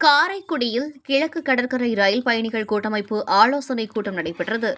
காரைக்குடியில் கிழக்கு கடற்கரை ரயில் பயணிகள் கூட்டமைப்பு ஆலோசனை கூட்டம் நடைபெற்றது.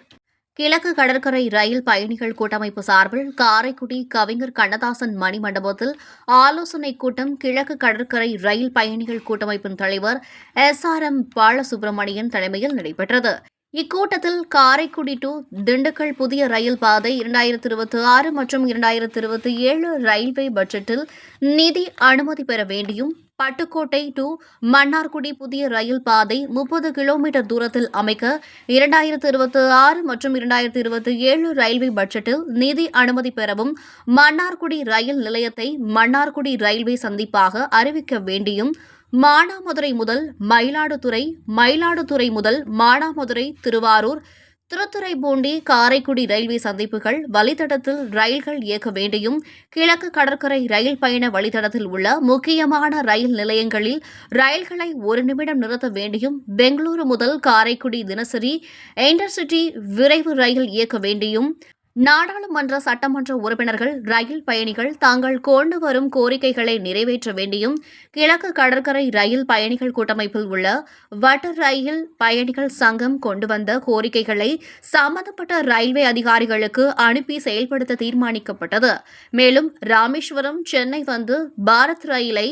கிழக்கு கடற்கரை ரயில் பயணிகள் கூட்டமைப்பு சார்பில் காரைக்குடி கவிஞர் கண்ணதாசன் மணி மண்டபத்தில் ஆலோசனை கூட்டம் கிழக்கு கடற்கரை ரயில் பயணிகள் கூட்டமைப்பின் தலைவர் எஸ். ஆர். எம். பாலசுப்ரமணியன் தலைமையில் நடைபெற்றது. இக்கூட்டத்தில் காரைக்குடி டு திண்டுக்கல் புதிய ரயில் பாதை இரண்டாயிரத்தி இருபத்தி ஆறு மற்றும் இரண்டாயிரத்தி இருபத்தி ஏழு ரயில்வே பட்ஜெட்டில் நிதி அனுமதி பெற வேண்டியும் பட்டுக்கோட்டை டு மன்னார்குடி புதிய ரயில் பாதை முப்பது கிலோமீட்டர் தூரத்தில் அமைக்க இரண்டாயிரத்து இருபத்தி ஆறு மற்றும் இரண்டாயிரத்து இருபத்தி ஏழு ரயில்வே பட்ஜெட்டில் நிதி அனுமதி பெறவும் மன்னார்குடி ரயில் நிலையத்தை மன்னார்குடி ரயில்வே சந்திப்பாக அறிவிக்க வேண்டியும் மானாமதுரை முதல் மயிலாடுதுறை மயிலாடுதுறை முதல் மானாமதுரை திருவாரூர் திருத்துறைப்பூண்டி காரைக்குடி ரயில்வே சந்திப்புகள் வழித்தடத்தில் ரயில்கள் இயக்க வேண்டியும் கிழக்கு கடற்கரை ரயில் பயண வழித்தடத்தில் உள்ள முக்கியமான ரயில் நிலையங்களில் ரயில்களை ஒரு நிமிடம் நிறுத்த வேண்டியும் பெங்களூரு முதல் காரைக்குடி தினசரி இன்டர்சிட்டி விரைவு ரயில் இயக்க வேண்டியும் நாடாளுமன்ற சட்டமன்ற உறுப்பினர்கள் ரயில் பயணிகள் தாங்கள் கொண்டு வரும் கோரிக்கைகளை நிறைவேற்ற வேண்டியும் கிழக்கு கடற்கரை ரயில் பயணிகள் கூட்டமைப்பில் உள்ள வட்ட ரயில் பயணிகள் சங்கம் கொண்டு வந்த கோரிக்கைகளை சம்பந்தப்பட்ட ரயில்வே அதிகாரிகளுக்கு அனுப்பி செயல்படுத்த தீர்மானிக்கப்பட்டது. மேலும் ராமேஸ்வரம் சென்னை வந்து பாரத் ரயிலை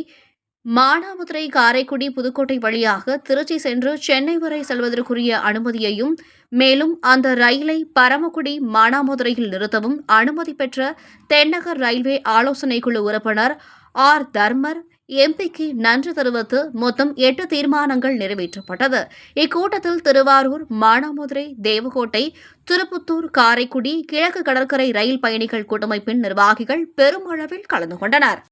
மானாமதுரை காரைக்குடி புதுக்கோட்டை வழியாக திருச்சி சென்று சென்னை வரை செல்வதற்குரிய அனுமதியையும் மேலும் அந்த ரயிலை பரமக்குடி மானாமதுரையில் நிறுத்தவும் அனுமதி பெற்ற தென்னகர் ரயில்வே ஆலோசனை குழு உறுப்பினர் ஆர். தர்மர் எம்பிக்கு நன்றி தெரிவித்து மொத்தம் எட்டு தீர்மானங்கள் நிறைவேற்றப்பட்டது. இக்கூட்டத்தில் திருவாரூர் மானாமதுரை தேவகோட்டை திருப்புத்தூர் காரைக்குடி கிழக்கு கடற்கரை ரயில் பயணிகள் கூட்டமைப்பின் நிர்வாகிகள் பெருமளவில் கலந்து கொண்டனர்.